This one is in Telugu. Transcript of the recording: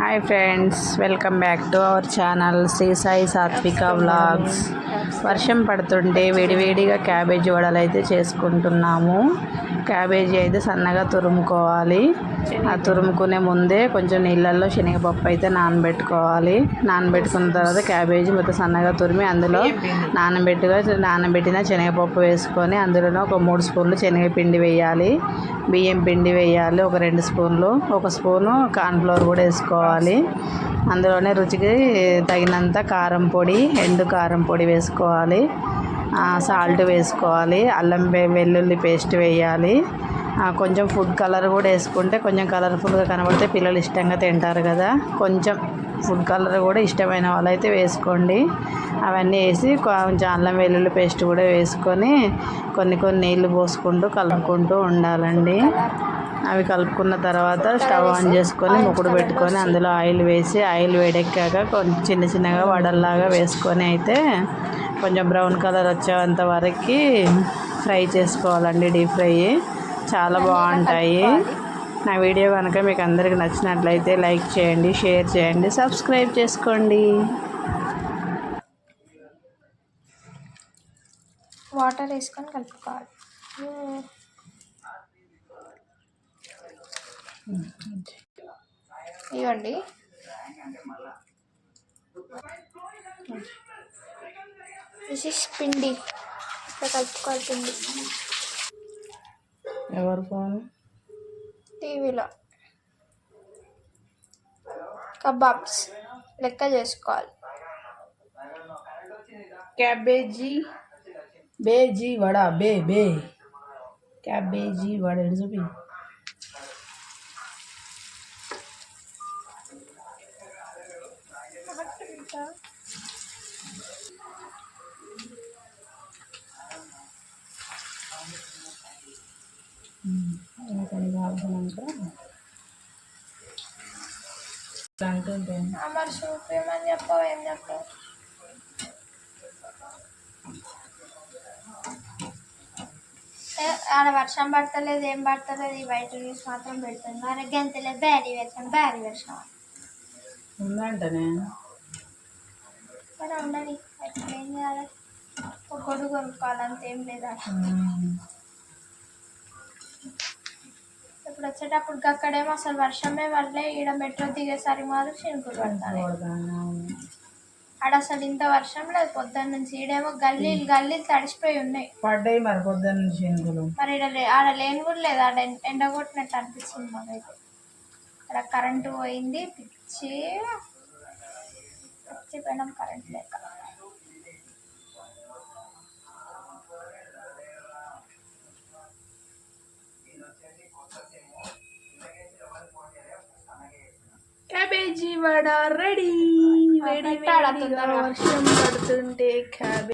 Hi friends welcome back to our channel Sri Sai Satvika vlogs వర్షం పడుతుంటే వేడివేడిగా క్యాబేజీ వడలు అయితే చేసుకుంటున్నాము. క్యాబేజీ అయితే సన్నగా తురుముకోవాలి. ఆ తురుముకునే ముందే కొంచెం నీళ్ళల్లో శనగపప్పు అయితే నానబెట్టుకోవాలి. నానబెట్టుకున్న తర్వాత క్యాబేజీ మొత్తం సన్నగా తురిమి అందులో నానబెట్టుగా నానబెట్టిన శనగపప్పు వేసుకొని అందులోనే ఒక మూడు స్పూన్లు శనగపిండి వేయాలి. బియ్యం పిండి వేయాలి ఒక రెండు స్పూన్లు. ఒక స్పూను కార్న్ఫ్లవర్ కూడా వేసుకోవాలి. అందులోనే రుచికి తగినంత కారం పొడి ఎండు కారం పొడి వేసుకోవాలి. సాల్ట్ వేసుకోవాలి. అల్లం వెల్లుల్లి పేస్ట్ వేయాలి. కొంచెం ఫుడ్ కలర్ కూడా వేసుకుంటే కొంచెం కలర్ఫుల్గా కనబడితే పిల్లలు ఇష్టంగా తింటారు కదా. కొంచెం ఫుడ్ కలర్ కూడా ఇష్టమైన వాళ్ళైతే వేసుకోండి. అవన్నీ వేసి కొంచెం అల్లం వెల్లుల్లి పేస్ట్ కూడా వేసుకొని కొన్ని కొన్ని నీళ్ళు పోసుకుంటూ కలుపుకుంటూ ఉండాలండి. అవి కలుపుకున్న తర్వాత స్టవ్ ఆన్ చేసుకొని ముకుడు పెట్టుకొని అందులో ఆయిల్ వేసి ఆయిల్ వేడెక్కాక కొంచెం చిన్న చిన్నగా వడల్లాగా వేసుకొని అయితే కొంచెం బ్రౌన్ కలర్ వచ్చేంత వరకు ఫ్రై చేసుకోవాలండి డీప్ ఫ్రై. చాలా బాగుంటాయి. నా వీడియో కనుక మీకు అందరికి నచ్చినట్లయితే లైక్ చేయండి షేర్ చేయండి సబ్స్క్రైబ్ చేసుకోండి. వాటర్ వేసుకొని కలుపుకోవాలి. ఇవ్వండి. దిస్ ఇస్ పిండి. ఇట్లా కలుపుకోవాలి పిండి. ఎవరు ఫోన్? టీవీలో. కబాబ్స్. లెక్క చేసుకోవాలి. క్యాబేజీ. బేజీ వడ. బే బే. క్యాబేజీ వడ. చూపి అంటుంటే మరి చూపేమని చెప్పావు ఏం చెప్పావు ఏ, ఆడ వర్షం పడతలేదు ఏం పడతలేదు ఈ బయట న్యూస్ మాత్రం పెడుతుంది మరి గంతలే బ్యారీ వర్షం బ్యారీ వర్షం ఉందంటనే ఉండని. అట్లా ఏం చేయాలి? ఒక గొడుగు కొనుక్కోవాలి అంతేం లేదా ఇప్పుడు వచ్చేటప్పుడు అక్కడేమో అసలు వర్షమే వల్లే ఈడ మెట్రో దిగేసరి మాత్రం చినుకులు పడతాయి ఆడ అసలు ఇంత వర్షం లేదు పొద్దున్న నుంచి. ఈడేమో గల్లీలు గల్లీలు తడిసిపోయి ఉన్నాయి. పడ్డాయి మరి పొద్దున్న శనుగులు మరి ఈడ ఆడ లేని కూడా లేదు. ఆడ ఎం- ఎండగొట్టినట్టు అనిపిస్తుంది మాకైతే. ఇక్కడ కరెంటు పోయింది. పిచ్చి పిచ్చి పోయినాం కరెంట్ లేక క్యాబేజీ వడ రెడీ వేడి పెట్టాడా వేడిగా తొందరగా? వర్షం పడుతుంటే క్యాబేజీ